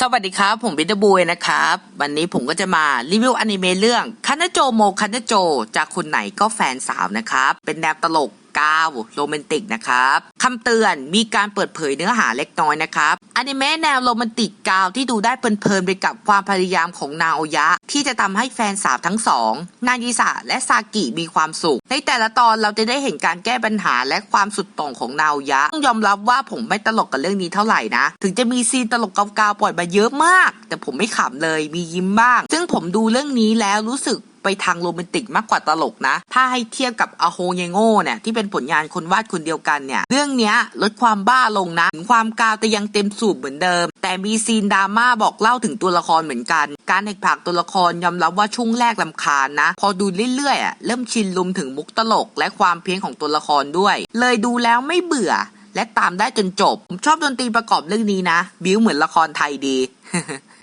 สวัสดีครับ ผมบิดบุยนะครับ วันนี้ผมก็จะมารีวิวอนิเมะเรื่องคันโจโมคันโจ จากคนไหนก็แฟนสาวนะครับ เป็นแนวตลก กาโรแมนติกนะครับคำเตือนมีการเปิดเผยเนื้อหาเล็กน้อยนะครับอนิเมะแนวโรแมนติกกาวที่ดูได้เพลินๆไปกับความพยายามของนาโอยะ ที่จะทำให้แฟนสาวทั้งสองนายิสะและซากิมีความสุข ในแต่ละตอนเราจะได้เห็นการแก้ปัญหาและความสุดโต่งของนาโอยะต้องยอมรับว่าผมไม่ตลกกับเรื่องนี้เท่าไหร่นะ ถึงจะมีซีนตลกกาวๆปล่อยมาเยอะมาก แต่ผมไม่ขำเลยมียิ้มบ้าง ซึ่งผมดูเรื่องนี้แล้วรู้สึก ไปทางโรแมนติกมากกว่าตลกนะ ถ้าให้เทียบกับอโฮเยโง่เนี่ยที่เป็นผลงานคนวาดคนเดียวกันเนี่ย เรื่องเนี้ยลดความบ้าลงนะถึงความกาวแต่ยังเต็มสูบเหมือนเดิม แต่มีซีนดราม่าบอกเล่าถึงตัวละครเหมือนกัน การแหกผากตัวละครยอมรับว่าช่วงแรกลำคาญนะ พอดูเรื่อยๆอะเริ่มชินลุมถึงมุกตลก และความเพี้ยนของตัวละครด้วย เลยดูแล้วไม่เบื่อและตามได้จนจบ ผมชอบดนตรีประกอบเรื่องนี้นะ บิวเหมือนละครไทยดี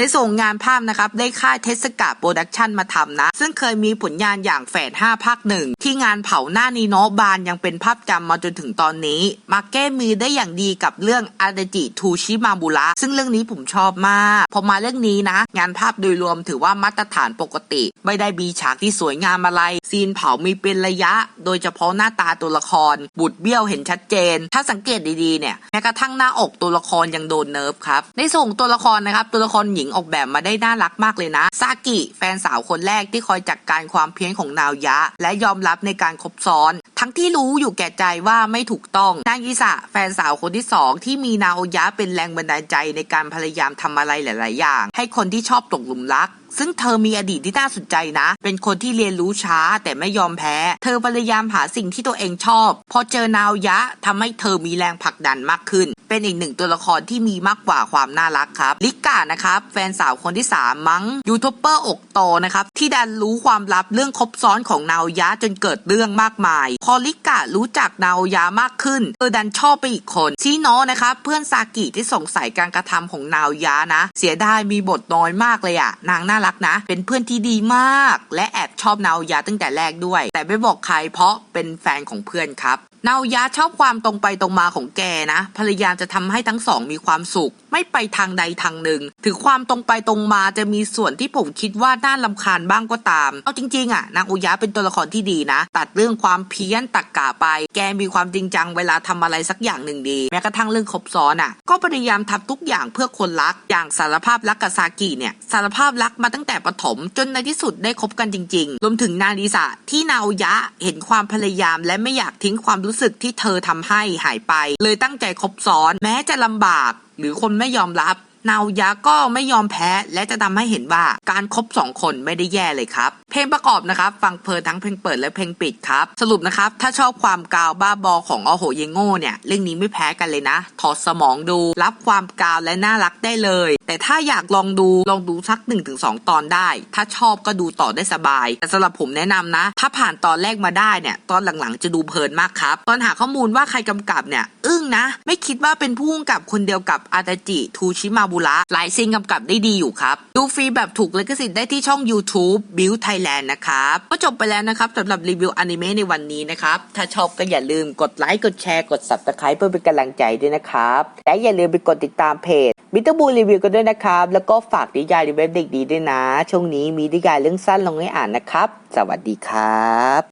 ในส่งงานภาพนะครับได้ค่ายเทสกาโปรดักชันมาทำนะ ซึ่งเคยมีผลงานอย่างแฝด5ภาคหนึ่งที่งานเผาหน้านีโนบานยังเป็นภาพจำมาจนถึงตอนนี้ มาแก้มือได้อย่างดีกับเรื่องอาเดจิทูชิมาบุระซึ่งเรื่องนี้ผมชอบมาก พอมาเรื่องนี้นะ งานภาพโดยรวมถือว่ามาตรฐานปกติ ไม่ได้มีฉากที่สวยงามอะไรซีนเผามีเป็นระยะ โดยเฉพาะหน้าตาตัวละคร บุดเบี้ยวเห็นชัดเจน ถ้าสังเกตดีๆเนี่ยแม้กระทั่งหน้าอกตัวละครยังโดนเนิร์ฟครับในส่งตัวละครนะครับตัวละครหญิงออกแบบมาได้น่ารักมากเลยนะซากิแฟนสาวคนแรกที่คอยจัดกการความเพี้ยนของนาวยะ และยอมรับในการคบซ้อน ทั้งที่รู้อยู่แก่ใจว่าไม่ถูกต้องนางอิสะแฟนสาวคนที่สองที่มีนาโอยะเป็นแรงบันดาลใจในการพยายามทำอะไรหลาย ๆ อย่าง ให้คนที่ชอบตกหลุมรัก ซึ่งเธอมีอดีตที่น่าสนใจนะ เป็นคนที่เรียนรู้ช้าแต่ไม่ยอมแพ้ เธอพยายามหาสิ่งที่ตัวเองชอบ พอเจอนาวะทำให้เธอมีแรงผลักดันมากขึ้น เป็นอีกหนึ่งตัวละครที่มีมากกว่าความน่ารักครับ ลิกานะครับ แฟนสาวคนที่ 3 มั้งยูทูบเบอร์อกโตนะครับ ที่ดันรู้ความลับเรื่องคบซ้อนของนาวยะจนเกิดเรื่องมากมาย พอลิการู้จักนาวยะมากขึ้นเธอดันชอบไปอีกคนซีโนะนะครับเพื่อนซากิที่สงสัยการกระทำของนาวยะนะ เสียดายมีบทน้อยมากเลยอะนางน่ารักนะ เป็นเพื่อนที่ดีมาก และแอบชอบนาวยะตั้งแต่แรกด้วย แต่ไม่บอกใครเพราะเป็นแฟนของเพื่อนครับนาวยะชอบความตรงไปตรงมาของแกนะ พยายามจะทำให้ทั้งสองมีความสุข ไม่ไปทางใดทางหนึ่ง ถึงความตรงไปตรงมาจะมีส่วนที่ผมคิดว่าน่าลำคาญบ้างก็ตาม เอาจริงๆอะนางอุยะเป็นตัวละครที่ดีนะ ตัดเรื่องความเพี้ยนตักกะไป แกมีความจริงจังเวลาทำอะไรสักอย่างหนึ่งดี แม้กระทั่งเรื่องคบซ้อนอะ ก็พยายามทำทุกอย่างเพื่อคนรัก อย่างสารภาพรักกับซากิเนี่ย สารภาพรักมาตั้งแต่ปฐมจนในที่สุดได้คบกันจริง ๆ รวมถึงนาริสะที่นาอุยะเห็นความพยายาม และไม่อยากทิ้งความรู้สึกที่เธอทำให้หายไป เลยตั้งใจคบซ้อน แม้จะลำบาก หรือคนไม่ยอมรับ นาวยะก็ไม่ยอมแพ้ และจะทำให้เห็นว่าการครบสองคนไม่ได้แย่เลยครับ เพลงประกอบนะครับฟังเพลินทั้งเพลงเปิดและเพลงปิดครับ สรุปนะครับ ถ้าชอบความกาวบ้าบอของอโหเยโง่เนี่ย เรื่องนี้ไม่แพ้กันเลยนะ ถอดสมองดู รับความกาวและน่ารักได้เลย แต่ถ้าอยากลองดูลองดูสัก 1-2 ตอนได้ ถ้าชอบก็ดูต่อได้สบาย แต่สำหรับผมแนะนำนะ ถ้าผ่านตอนแรกมาได้เนี่ยตอนหลังๆ จะดูเพลินมากครับ ตอนหาข้อมูลว่าใครกำกับเนี่ยอึ้งนะ ไม่คิดว่าเป็นผู้กำกับคนเดียวกับอาตาจิทูชิมาบุระหลายซีนกำกับได้ดีอยู่ครับ ดูฟรีแบบถูกลิขสิทธิ์ได้ที่ช่อง YouTube Build Thailand นะครับก็จบไปแล้วนะครับสำหรับรีวิวอนิเมะในวันนี้นะครับ ถ้าชอบก็อย่าลืมกดไลค์กดแชร์กด Subscribe เพื่อเป็นกำลังใจด้วยนะครับ และอย่าลืมไปกดติดตามเพจบิทบูรีวิวกันด้วยนะครับ แล้วก็ฝากนิยายในเว็บเด็กดีด้วยนะ ช่วงนี้มีนิยายเรื่องสั้นลงให้อ่านนะครับ สวัสดีครับ